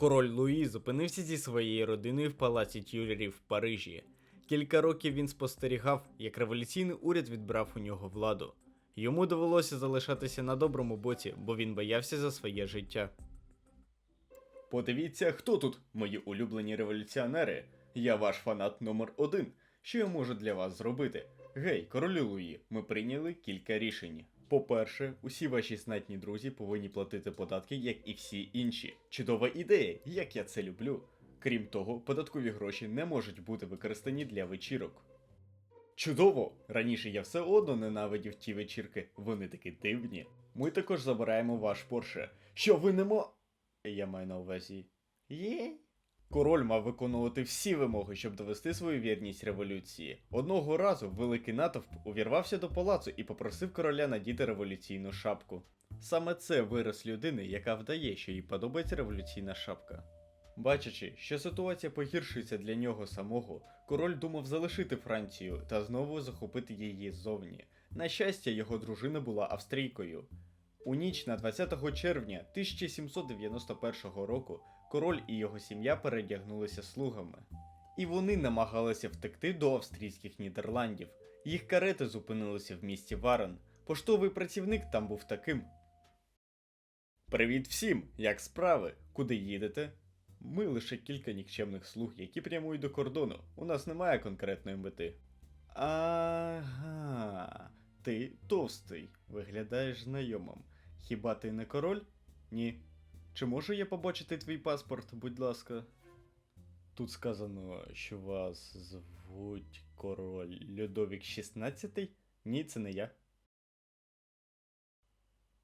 Король Луї зупинився зі своєю родиною в палаці Тюлерів в Парижі. Кілька років він спостерігав, як революційний уряд відбрав у нього владу. Йому довелося залишатися на доброму боці, бо він боявся за своє життя. Подивіться, хто тут, мої улюблені революціонери. Я ваш фанат номер один. Що я можу для вас зробити? Гей, королю Луї, ми прийняли кілька рішень. По-перше, усі ваші знатні друзі повинні платити податки, як і всі інші. Чудова ідея, як я це люблю. Крім того, податкові гроші не можуть бути використані для вечірок. Чудово! Раніше я все одно ненавидів ті вечірки, вони такі дивні. Ми також забираємо ваш Порше. Що ви не мо. Я маю на увазі. Є? Король мав виконувати всі вимоги, щоб довести свою вірність революції. Одного разу великий натовп увірвався до палацу і попросив короля надіти революційну шапку. Саме це вираз людини, яка вдає, що їй подобається революційна шапка. Бачачи, що ситуація погіршується для нього самого, король думав залишити Францію та знову захопити її ззовні. На щастя, його дружина була австрійкою. У ніч на 20 червня 1791 року король і його сім'я передягнулися слугами. І вони намагалися втекти до австрійських Нідерландів. Їх карети зупинилися в місті Варен. Поштовий працівник там був таким. Привіт всім! Як справи? Куди їдете? Ми лише кілька нікчемних слуг, які прямують до кордону. У нас немає конкретної мети. Ага, ти товстий, виглядаєш знайомим. Хіба ти не король? Ні. Чи можу я побачити твій паспорт, будь ласка? Тут сказано, що вас звуть король Людовік 16? Ні, це не я.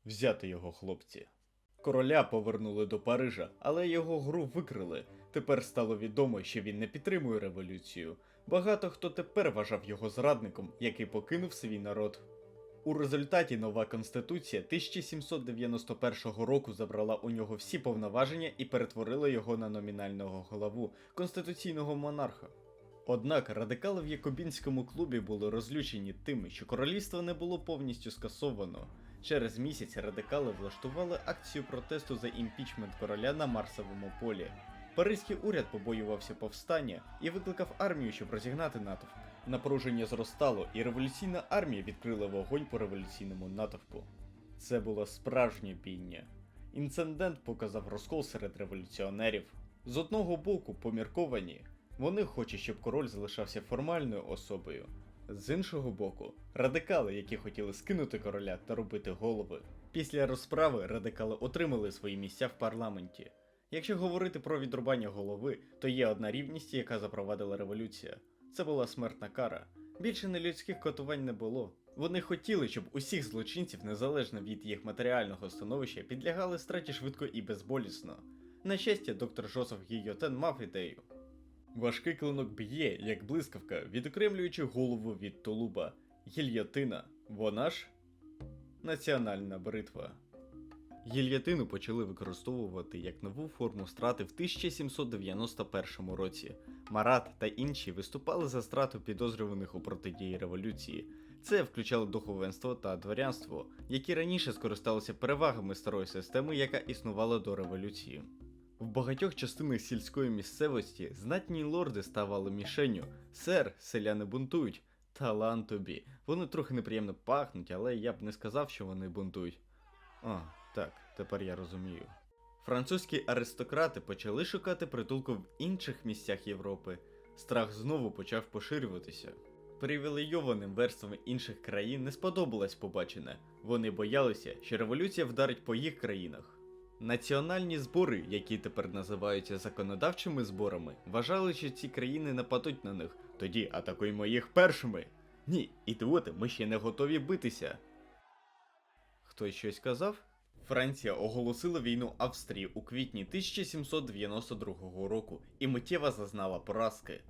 Взяти його, хлопці. Короля повернули до Парижа, але його гру викрили. Тепер стало відомо, що він не підтримує революцію. Багато хто тепер вважав його зрадником, який покинув свій народ. У результаті нова конституція 1791 року забрала у нього всі повноваження і перетворила його на номінального главу конституційного монарха. Однак радикали в Якобінському клубі були розлючені тим, що королівство не було повністю скасовано. Через місяць радикали влаштували акцію протесту за імпічмент короля на Марсовому полі. Паризький уряд побоювався повстання і викликав армію, щоб розігнати натовп. Напруження зростало, і революційна армія відкрила вогонь по революційному натовпу. Це було справжнє бійня. Інцидент показав розкол серед революціонерів. З одного боку, помірковані, вони хочуть, щоб король залишався формальною особою. З іншого боку, радикали, які хотіли скинути короля та робити голови. Після розправи радикали отримали свої місця в парламенті. Якщо говорити про відрубання голови, то є одна рівність, яка запровадила революція. Це була смертна кара. Більше нелюдських катувань не було. Вони хотіли, щоб усіх злочинців, незалежно від їх матеріального становища, підлягали страті швидко і безболісно. На щастя, доктор Жозеф Гійотен мав ідею. Важкий клинок б'є, як блискавка, відокремлюючи голову від тулуба. Гільйотина, вона ж національна бритва. Гільйотину почали використовувати як нову форму страти в 1791 році. Марат та інші виступали за страту підозрюваних у протидії революції. Це включало духовенство та дворянство, які раніше скористалися перевагами старої системи, яка існувала до революції. В багатьох частинах сільської місцевості знатні лорди ставали мішенню. Сер, селяни бунтують. Талант тобі. Вони трохи неприємно пахнуть, але я б не сказав, що вони бунтують. А, так, тепер я розумію. Французькі аристократи почали шукати притулку в інших місцях Європи. Страх знову почав поширюватися. Привілейованим верствам інших країн не сподобалось побачене. Вони боялися, що революція вдарить по їх країнах. Національні збори, які тепер називаються законодавчими зборами, вважали, що ці країни нападуть на них. Тоді атакуємо їх першими. Ні, ідіоти, ми ще не готові битися. Хтось щось казав? Франція оголосила війну Австрії у квітні 1792 року і миттєво зазнала поразки.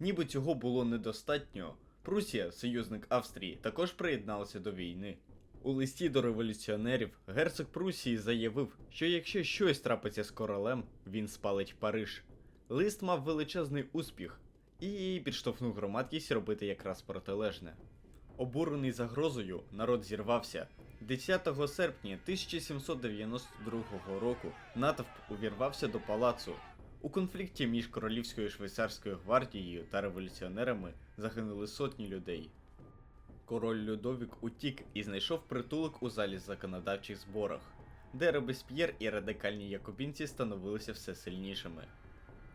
Ніби цього було недостатньо. Прусія, союзник Австрії, також приєдналася до війни. У листі до революціонерів герцог Прусії заявив, що якщо щось трапиться з королем, він спалить Париж. Лист мав величезний успіх і підштовхнув громадськість робити якраз протилежне. Обурений загрозою, народ зірвався. 10 серпня 1792 року натовп увірвався до палацу. У конфлікті між королівською швейцарською гвардією та революціонерами загинули сотні людей. Король Людовік утік і знайшов притулок у залі законодавчих зборах, де Робесп'єр і радикальні якобінці становилися все сильнішими.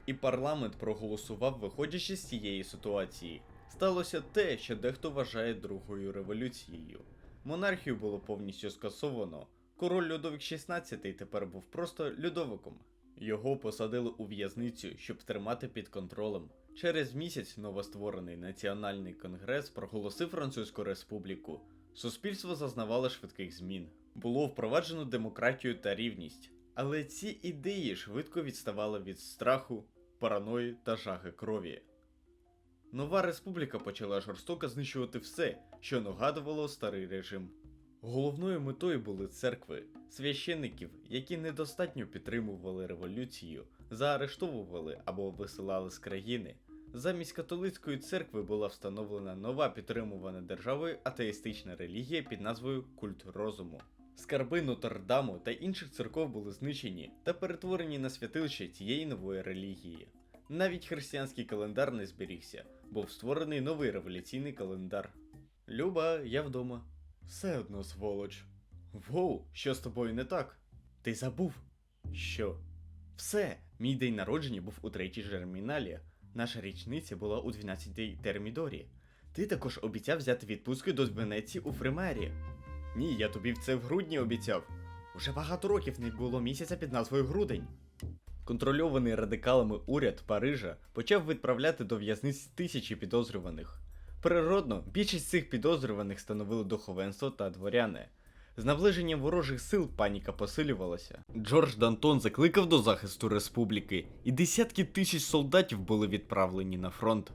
І парламент проголосував, виходячи з цієї ситуації. Сталося те, що дехто вважає другою революцією. Монархію було повністю скасовано. Король Людовік XVI тепер був просто Людовиком. Його посадили у в'язницю, щоб тримати під контролем. Через місяць новостворений національний конгрес проголосив Французьку республіку. Суспільство зазнавало швидких змін. Було впроваджено демократію та рівність. Але ці ідеї швидко відставали від страху, параної та жаги крові. Нова республіка почала жорстоко знищувати все, що нагадувало старий режим. Головною метою були церкви, священників, які недостатньо підтримували революцію, заарештовували або висилали з країни. Замість католицької церкви була встановлена нова підтримувана державою атеїстична релігія під назвою Культ розуму. Скарби Нотр-Даму та інших церков були знищені та перетворені на святилище цієї нової релігії. Навіть християнський календар не зберігся, був створений новий революційний календар. Люба, я вдома. Все одно сволоч. Воу, що з тобою не так? Ти забув? Що? Все, мій день народження був у третій жерміналі. Наша річниця була у 12-й термідорі. Ти також обіцяв взяти відпустку до Венеції у Фримері. Ні, я тобі це в грудні обіцяв. Уже багато років не було місяця під назвою Грудень. Контрольований радикалами уряд Парижа почав відправляти до в'язниць тисячі підозрюваних. Природно, більшість цих підозрюваних становили духовенство та дворяни. З наближенням ворожих сил паніка посилювалася. Джордж Дантон закликав до захисту республіки, і десятки тисяч солдатів були відправлені на фронт.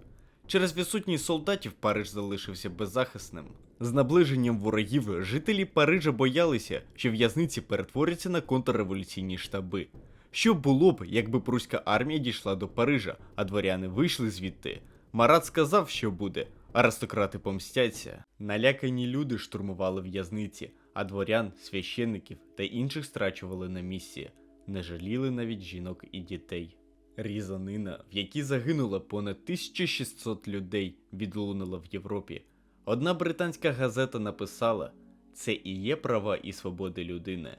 Через відсутність солдатів Париж залишився беззахисним. З наближенням ворогів жителі Парижа боялися, що в'язниці перетворяться на контрреволюційні штаби. Що було б, якби пруська армія дійшла до Парижа, а дворяни вийшли звідти? Марат сказав, що буде. Аристократи помстяться. Налякані люди штурмували в'язниці, а дворян, священників та інших страчували на місці. Не жаліли навіть жінок і дітей. Різанина, в якій загинуло понад 1600 людей, відлунила в Європі. Одна британська газета написала: це і є права і свободи людини.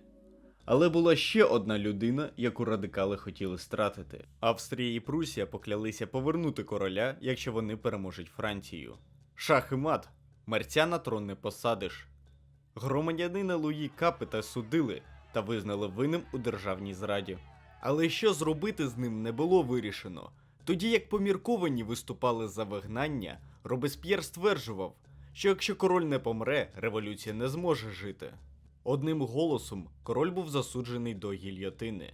Але була ще одна людина, яку радикали хотіли стратити. Австрія і Прусія поклялися повернути короля, якщо вони переможуть Францію. Шах і мат, мерця на трон не посадиш. Громадянина Луї Капета судили та визнали винним у державній зраді. Але що зробити з ним не було вирішено. Тоді як помірковані виступали за вигнання, Робесп'єр стверджував, що якщо король не помре, революція не зможе жити. Одним голосом король був засуджений до гільйотини.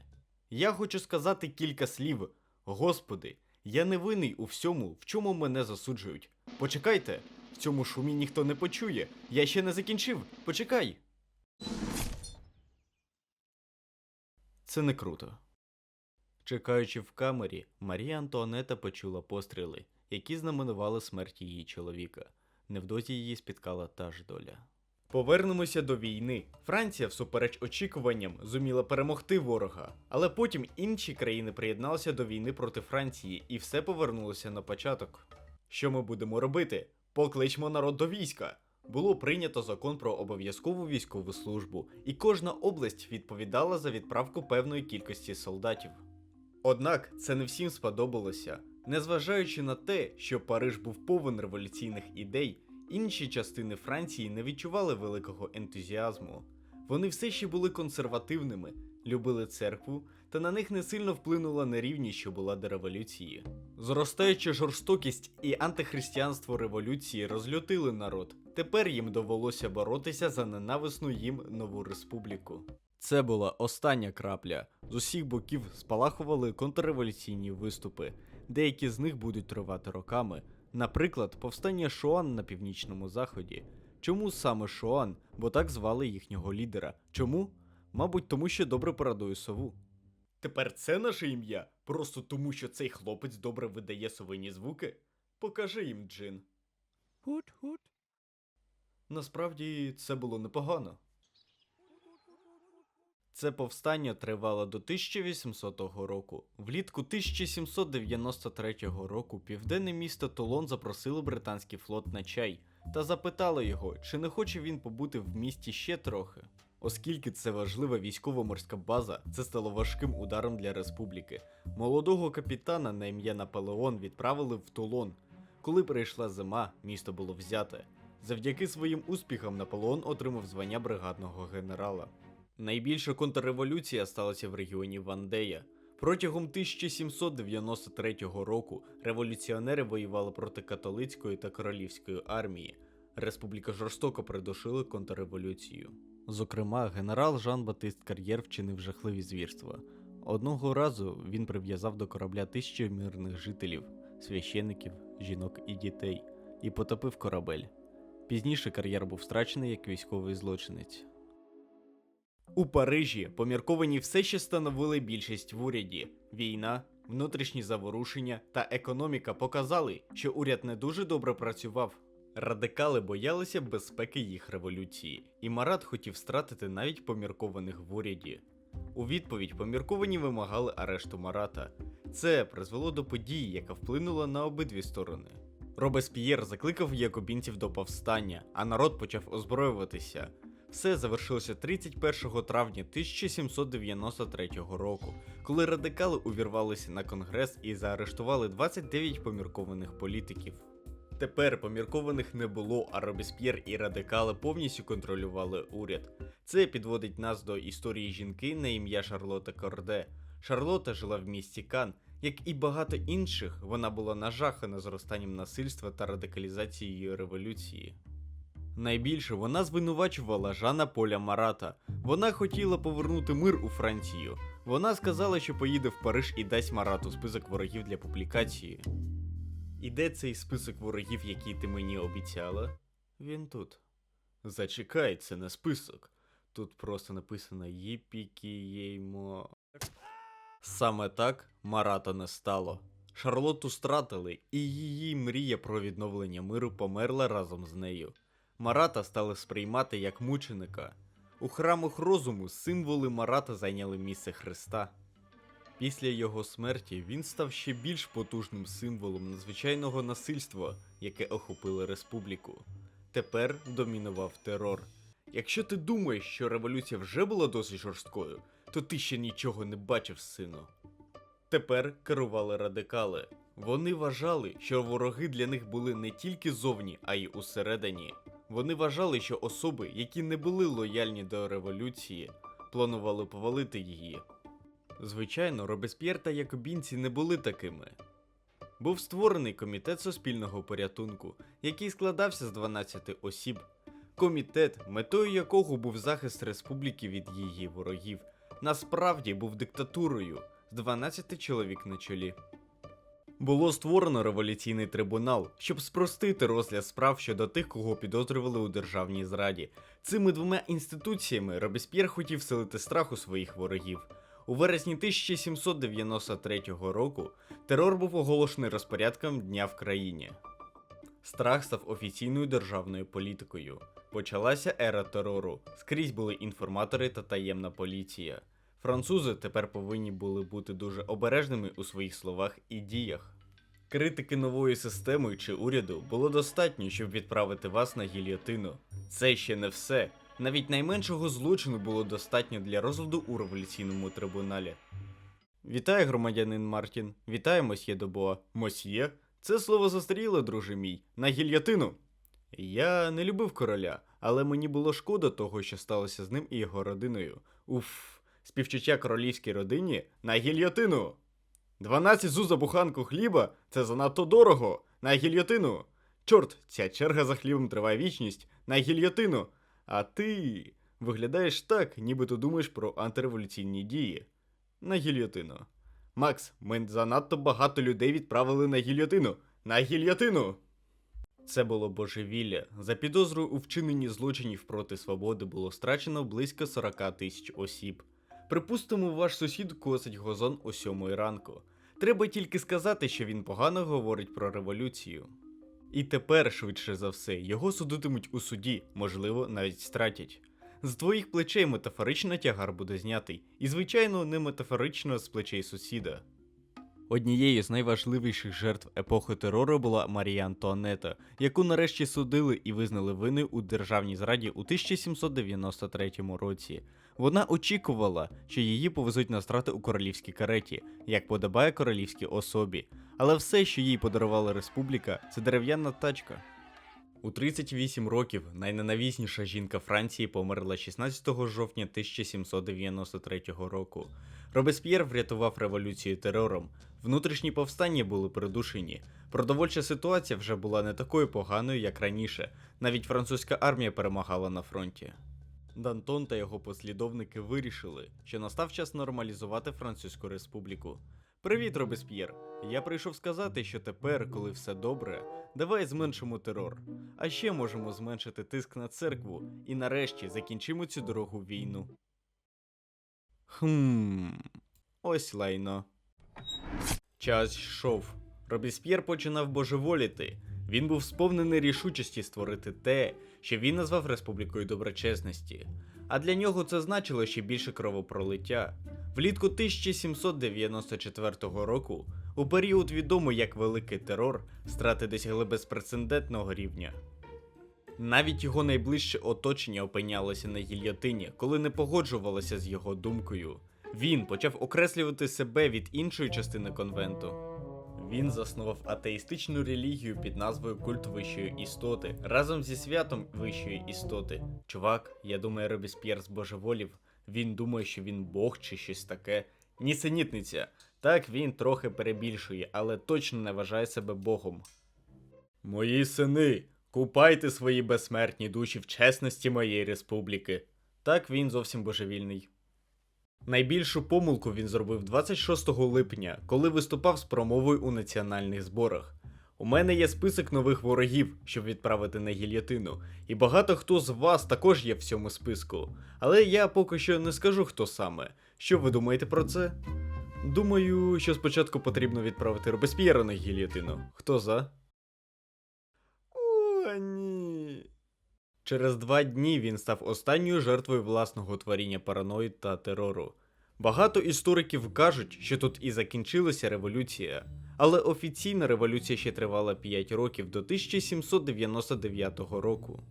Я хочу сказати кілька слів. Господи, я не винний у всьому, в чому мене засуджують. Почекайте, в цьому шумі ніхто не почує. Я ще не закінчив. Почекай. Це не круто. Чекаючи в камері, Марія Антуанета почула постріли, які знаменували смерть її чоловіка. Невдовзі її спіткала та ж доля. Повернемося до війни. Франція, всупереч очікуванням, зуміла перемогти ворога, але потім інші країни приєдналися до війни проти Франції, і все повернулося на початок. Що ми будемо робити? Покличмо народ до війська. Було прийнято закон про обов'язкову військову службу, і кожна область відповідала за відправку певної кількості солдатів. Однак це не всім сподобалося. Незважаючи на те, що Париж був повен революційних ідей, інші частини Франції не відчували великого ентузіазму. Вони все ще були консервативними, любили церкву, та на них не сильно вплинула нерівність, що була до революції. Зростаюча жорстокість і антихристиянство революції розлютили народ. Тепер їм довелося боротися за ненависну їм нову республіку. Це була остання крапля. З усіх боків спалахували контрреволюційні виступи. Деякі з них будуть тривати роками. Наприклад, повстання Шуан на північному заході. Чому саме Шуан? Бо так звали їхнього лідера. Чому? Мабуть, тому що добре порадує сову. Тепер це наше ім'я? Просто тому, що цей хлопець добре видає совині звуки? Покажи їм, Джин. Hut. Насправді це було непогано. Це повстання тривало до 1800 року. Влітку 1793 року південне місто Толон запросило британський флот на чай та запитало його, чи не хоче він побути в місті ще трохи. Оскільки це важлива військово-морська база, це стало важким ударом для республіки. Молодого капітана на ім'я Наполеон відправили в Тулон. Коли прийшла зима, місто було взяте. Завдяки своїм успіхам Наполеон отримав звання бригадного генерала. Найбільша контрреволюція сталася в регіоні Вандея. Протягом 1793 року революціонери воювали проти католицької та королівської армії. Республіка жорстоко придушила контрреволюцію. Зокрема, генерал Жан Батист Кар'єр вчинив жахливі звірства. Одного разу він прив'язав до корабля тисячі мирних жителів, священиків, жінок і дітей, і потопив корабель. Пізніше кар'єр був страчений як військовий злочинець. У Парижі помірковані все ще становили більшість в уряді. Війна, внутрішні заворушення та економіка показали, що уряд не дуже добре працював. Радикали боялися безпеки їх революції, і Марат хотів стратити навіть поміркованих в уряді. У відповідь помірковані вимагали арешту Марата. Це призвело до події, яка вплинула на обидві сторони. Робесп'єр закликав якобінців до повстання, а народ почав озброюватися. Все завершилося 31 травня 1793 року, коли радикали увірвалися на конгрес і заарештували 29 поміркованих політиків. Тепер поміркованих не було, а Робесп'єр і радикали повністю контролювали уряд. Це підводить нас до історії жінки на ім'я Шарлота Корде. Шарлота жила в місті Кан. Як і багато інших, вона була нажахана зростанням насильства та радикалізацією революції. Найбільше вона звинувачувала Жана Поля Марата. Вона хотіла повернути мир у Францію. Вона сказала, що поїде в Париж і дасть Марату список ворогів для публікації. І де цей список ворогів, який ти мені обіцяла? Він тут. Зачекай, це не список. Тут просто написано Єпікієймо. Саме так Марата не стало. Шарлоту стратили, і її мрія про відновлення миру померла разом з нею. Марата стали сприймати як мученика. У храмах розуму символи Марата зайняли місце Христа. Після його смерті він став ще більш потужним символом надзвичайного насильства, яке охопило республіку. Тепер домінував терор. Якщо ти думаєш, що революція вже була досить жорсткою, то ти ще нічого не бачив, сину. Тепер керували радикали. Вони вважали, що вороги для них були не тільки зовні, а й усередині. Вони вважали, що особи, які не були лояльні до революції, планували повалити її. Звичайно, Робесп'єр та якобінці не були такими. Був створений комітет суспільного порятунку, який складався з 12 осіб. Комітет, метою якого був захист республіки від її ворогів, насправді був диктатурою з 12 чоловік на чолі. Було створено революційний трибунал, щоб спростити розгляд справ щодо тих, кого підозрювали у державній зраді. Цими двома інституціями Робесп'єр хотів вселити страх у своїх ворогів. У вересні 1793 року терор був оголошений розпорядком дня в країні. Страх став офіційною державною політикою. Почалася ера терору. Скрізь були інформатори та таємна поліція. Французи тепер повинні були бути дуже обережними у своїх словах і діях. Критики нової системи чи уряду було достатньо, щоб відправити вас на гільйотину. Це ще не все. Навіть найменшого злочину було достатньо для розгляду у революційному трибуналі. Вітаю, громадянин Мартін. Вітаю, мосьє Добоа. Мосьє? Це слово застаріло, друже мій, на гільйотину. Я не любив короля, але мені було шкода того, що сталося з ним і його родиною. Уф, співчуття королівській родині на гільйотину. 12 зу за буханку хліба це занадто дорого. На гільйотину. Чорт, ця черга за хлібом триває вічність. На гільйотину. А ти виглядаєш так, ніби ти думаєш про антиреволюційні дії. На гільйотину. Макс, ми занадто багато людей відправили на гільйотину. На гільйотину. Це було божевілля. За підозрою у вчиненні злочинів проти свободи було страчено близько 40 тисяч осіб. Припустимо, ваш сусід косить газон о сьомої ранку. Треба тільки сказати, що він погано говорить про революцію. І тепер, швидше за все, його судитимуть у суді, можливо, навіть стратять. З твоїх плечей метафорично тягар буде знятий, і, звичайно, не метафорично з плечей сусіда. Однією з найважливіших жертв епохи терору була Марія Антуанета, яку нарешті судили і визнали винною у державній зраді у 1793 році. Вона очікувала, що її повезуть на страти у королівській кареті, як подобає королівській особі, але все, що їй подарувала республіка, це дерев'яна тачка. У 38 років найненавісніша жінка Франції померла 16 жовтня 1793 року. Робесп'єр врятував революцію терором. Внутрішні повстання були придушені. Продовольча ситуація вже була не такою поганою, як раніше. Навіть французька армія перемагала на фронті. Дантон та його послідовники вирішили, що настав час нормалізувати Французьку республіку. Привіт, Робесп'єр! Я прийшов сказати, що тепер, коли все добре, давай зменшимо терор. А ще можемо зменшити тиск на церкву і нарешті закінчимо цю дорогу війну. Хм. Ось лайно. Час йшов. Робісп'єр починав божеволіти. Він був сповнений рішучості створити те, що він назвав Республікою доброчесності. А для нього це значило ще більше кровопролиття. Влітку 1794 року, у період відомий як Великий терор, страти досягли безпрецедентного рівня. Навіть його найближче оточення опинялося на гільйотині, коли не погоджувалося з його думкою. Він почав окреслювати себе від іншої частини конвенту. Він заснував атеїстичну релігію під назвою Культ Вищої істоти разом зі святом Вищої істоти. Чувак, я думаю, Робісп'єр збожеволів. Він думає, що він Бог чи щось таке. Нісенітниця. Так він трохи перебільшує, але точно не вважає себе Богом. Мої сини, купайте свої безсмертні душі в чесності моєї республіки. Так він зовсім божевільний. Найбільшу помилку він зробив 26 липня, коли виступав з промовою у національних зборах. У мене є список нових ворогів, щоб відправити на гільйотину, і багато хто з вас також є в цьому списку. Але я поки що не скажу, хто саме. Що ви думаєте про це? Думаю, що спочатку потрібно відправити Робесп'єра на гільйотину. Хто за? О, ні. Через два дні він став останньою жертвою власного творіння параної та терору. Багато істориків кажуть, що тут і закінчилася революція, але офіційна революція ще тривала 5 років до 1799 року.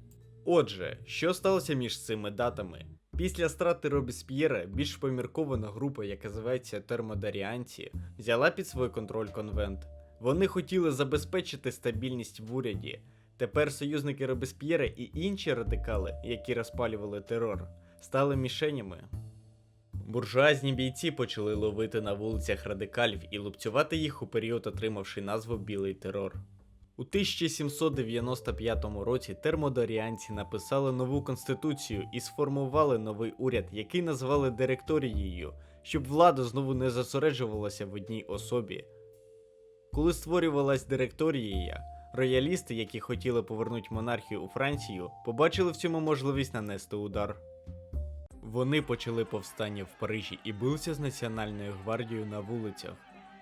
Отже, що сталося між цими датами? Після страти Робісп'єра більш поміркована група, яка називається термодаріанці, взяла під свій контроль конвент. Вони хотіли забезпечити стабільність в уряді. Тепер союзники Робесп'єра і інші радикали, які розпалювали терор, стали мішенями. Буржуазні бійці почали ловити на вулицях радикалів і лупцювати їх у період, отримавши назву Білий терор. У 1795 році термодоріанці написали нову конституцію і сформували новий уряд, який назвали директорією, щоб влада знову не зосереджувалася в одній особі. Коли створювалась директорія, роялісти, які хотіли повернути монархію у Францію, побачили в цьому можливість нанести удар. Вони почали повстання в Парижі і билися з Національною гвардією на вулицях.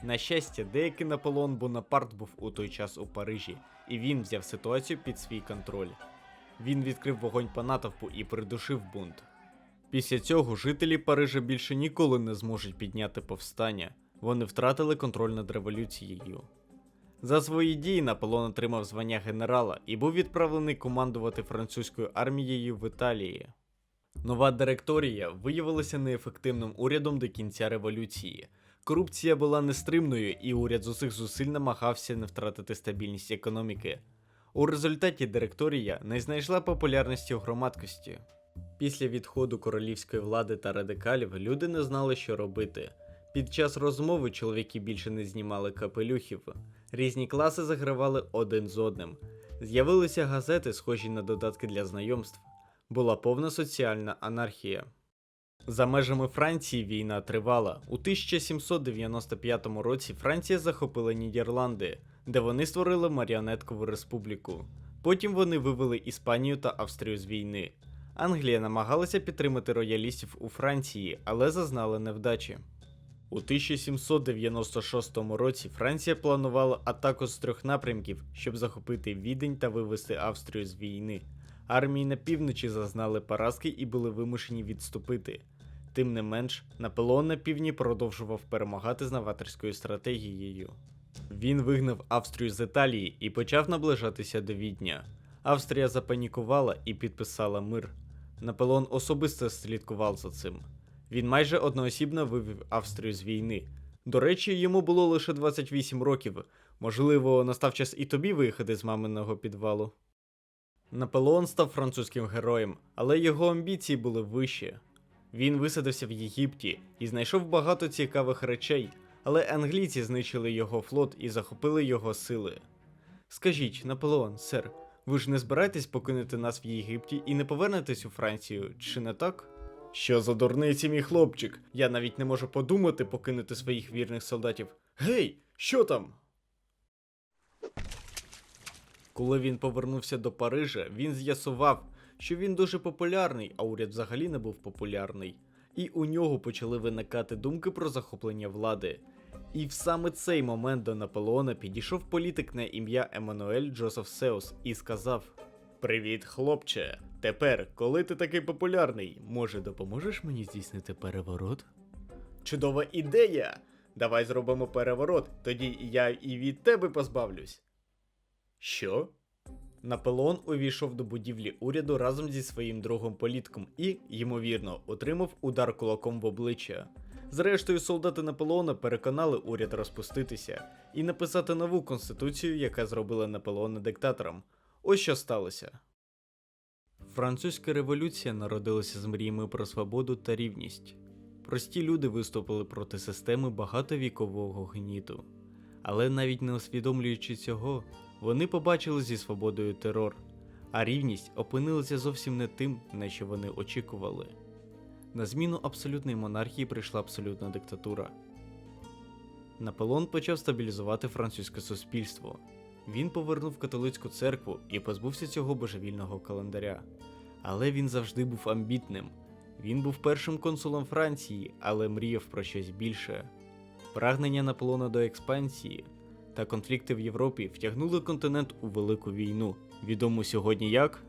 На щастя, деякий Наполеон Бонапарт був у той час у Парижі, і він взяв ситуацію під свій контроль. Він відкрив вогонь по натовпу і придушив бунт. Після цього жителі Парижа більше ніколи не зможуть підняти повстання. Вони втратили контроль над революцією. За свої дії Наполеон отримав звання генерала і був відправлений командувати французькою армією в Італії. Нова директорія виявилася неефективним урядом до кінця революції. Корупція була нестримною, і уряд з усіх зусиль намагався не втратити стабільність економіки. У результаті директорія не знайшла популярності у громадськості. Після відходу королівської влади та радикалів люди не знали, що робити. Під час розмови чоловіки більше не знімали капелюхів, різні класи загравали один з одним. З'явилися газети, схожі на додатки для знайомств. Була повна соціальна анархія. За межами Франції війна тривала. У 1795 році Франція захопила Нідерланди, де вони створили маріонеткову республіку. Потім вони вивели Іспанію та Австрію з війни. Англія намагалася підтримати роялістів у Франції, але зазнала невдачі. У 1796 році Франція планувала атаку з трьох напрямків, щоб захопити Відень та вивести Австрію з війни. Армії на півночі зазнали поразки і були вимушені відступити. Тим не менш, Наполеон на півдні продовжував перемагати з новаторською стратегією. Він вигнав Австрію з Італії і почав наближатися до Відня. Австрія запанікувала і підписала мир. Наполеон особисто слідкував за цим. Він майже одноосібно вивів Австрію з війни. До речі, йому було лише 28 років. Можливо, настав час і тобі виїхати з маминого підвалу. Наполеон став французьким героєм, але його амбіції були вищі. Він висадився в Єгипті і знайшов багато цікавих речей, але англійці знищили його флот і захопили його сили. Скажіть, Наполеон, сер, ви ж не збираєтесь покинути нас в Єгипті і не повернетесь у Францію, чи не так? Що за дурниці, мій хлопчик? Я навіть не можу подумати покинути своїх вірних солдатів. Гей, що там? Коли він повернувся до Парижа, він з'ясував, що він дуже популярний, а уряд взагалі не був популярний. І у нього почали виникати думки про захоплення влади. І в саме цей момент до Наполеона підійшов політик на ім'я Еммануель Джозеф Сеус і сказав: Привіт, хлопче! Тепер, коли ти такий популярний, може допоможеш мені здійснити переворот? Чудова ідея! Давай зробимо переворот, тоді я і від тебе позбавлюсь. Що? Наполеон увійшов до будівлі уряду разом зі своїм другом політком і, ймовірно, отримав удар кулаком в обличчя. Зрештою, солдати Наполеона переконали уряд розпуститися і написати нову конституцію, яка зробила Наполеона диктатором. Ось що сталося. Французька революція народилася з мріями про свободу та рівність. Прості люди виступили проти системи багатовікового гніту. Але навіть не усвідомлюючи цього, вони побачили зі свободою терор, а рівність опинилася зовсім не тим, на що вони очікували. На зміну абсолютної монархії прийшла абсолютна диктатура. Наполеон почав стабілізувати французьке суспільство. Він повернув католицьку церкву і позбувся цього божевільного календаря. Але він завжди був амбітним. Він був першим консулом Франції, але мріяв про щось більше. Прагнення Наполона до експансії та конфлікти в Європі втягнули континент у велику війну, відому сьогодні як